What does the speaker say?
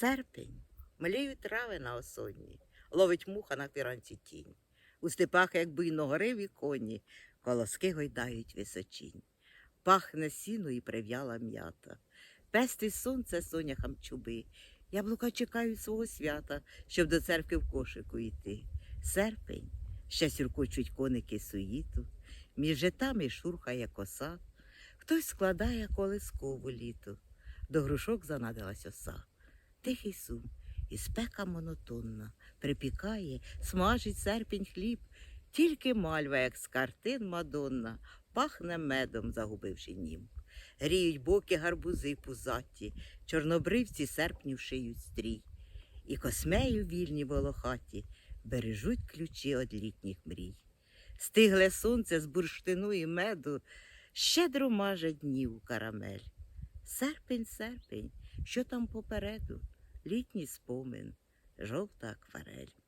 Серпень, мліють трави на осонні, ловить муха на фіранці тінь. У степах, як буйногориві коні, колоски гойдають височінь. Пахне сіно і прив'яла м'ята. Пестить сонце соняхам чуби. Яблука чекають свого свята, щоб до церкви в кошику йти. Серпень, ще сюркочуть коники суїту, між житами шурхає коса. Хтось складає колискову літу, до грушок занадилась оса. Тихий сум, і спека монотонна, припікає, смажить серпень хліб, тільки мальва, як з картин Мадонна, пахне медом, загубивши нім. Гріють боки гарбузи пузаті, чорнобривці серпнів шиють стрій. І космею вільні волохаті бережуть ключі од літніх мрій. Стигле сонце з бурштину і меду, щедро маже днів карамель. Серпень, серпень, що там попереду? Літній спомин, жовта акварель.